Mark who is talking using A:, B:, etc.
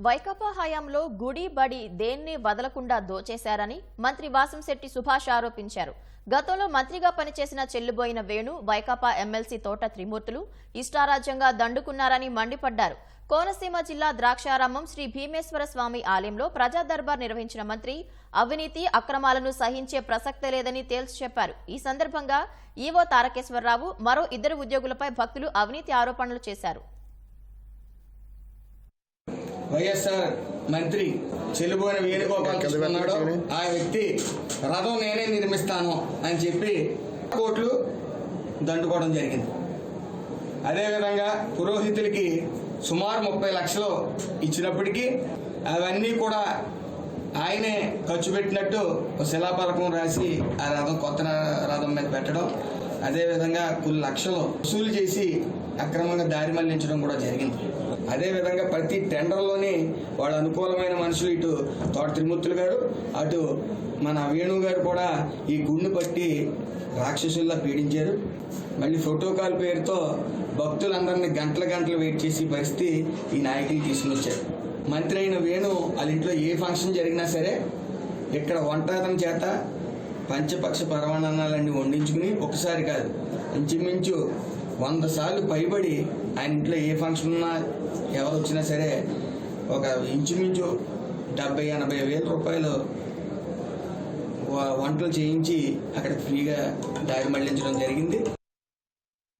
A: వైకాపా హయాంలో గుడి బడి దేన్ని వదలకుండా దోచేశారని మంత్రి వాసంశెట్టి సుభాష్ ఆరోపించారు. గతంలో మంత్రిగా పనిచేసిన చెల్లుబోయిన వేణు వైకాపా ఎమ్మెల్సీ తోట త్రిమూర్తులు ఇష్టారాజ్యంగా దండుకున్నారని మండిపడ్డారు. కోనసీమ జిల్లా ద్రాక్షారామం శ్రీ భీమేశ్వర స్వామి ఆలయంలో ప్రజా దర్బార్ నిర్వహించిన మంత్రి అవినీతి అక్రమాలను సహించే ప్రసక్తే లేదని తేల్చి చెప్పారు. ఈ సందర్భంగా ఈవో తారకేశ్వరరావు మరో ఇద్దరు ఉద్యోగులపై భక్తులు అవినీతి ఆరోపణలు చేశారు.
B: వైఎస్ఆర్ మంత్రి చెల్లిపోయిన వేణుగోపాల్ తీసుకున్నాడు ఆ వ్యక్తి రథం నేనే నిర్మిస్తాను అని చెప్పి కోట్లు దండుకోవడం జరిగింది. అదేవిధంగా పురోహితులకి సుమారు ముప్పై లక్షలు ఇచ్చినప్పటికీ అవన్నీ కూడా ఆయనే ఖర్చు పెట్టినట్టు ఒక శిలాపలకం రాసి ఆ రథం కొత్త రథం మీద పెట్టడం. అదేవిధంగా కొన్ని లక్షలు వసూలు చేసి అక్రమంగా దారి మళ్ళించడం కూడా జరిగింది. అదేవిధంగా ప్రతి టెండర్లోనే వాళ్ళ అనుకూలమైన మనుషులు ఇటు తోట త్రిమూర్తులు గారు అటు మన వేణు గారు కూడా ఈ గుండు పట్టి రాక్షసుల్లా పీడించారు. మళ్ళీ ప్రోటోకాల్ పేరుతో భక్తులందరినీ గంటల గంటలు వెయిట్ చేసి పరిస్థితి ఈ నాయకులు తీసుకుని వచ్చారు మంత్రి అయిన వేణు వాళ్ళ ఇంట్లో ఏ ఫంక్షన్ జరిగినా సరే ఇక్కడ వంటతనం చేత పంచపక్ష పరమాణాలన్నీ వండించుకుని ఒకసారి కాదు ఇంచుమించు వంద సార్లు పైబడి ఆయన ఇంట్లో ఏ ఫంక్షన్ ఉన్నా ఎవరు వచ్చినా సరే ఒక ఇంచుమించు డెబ్బై ఎనభై వేల రూపాయలు వంటలు చేయించి అక్కడ ఫ్రీగా దారి మళ్ళించడం జరిగింది.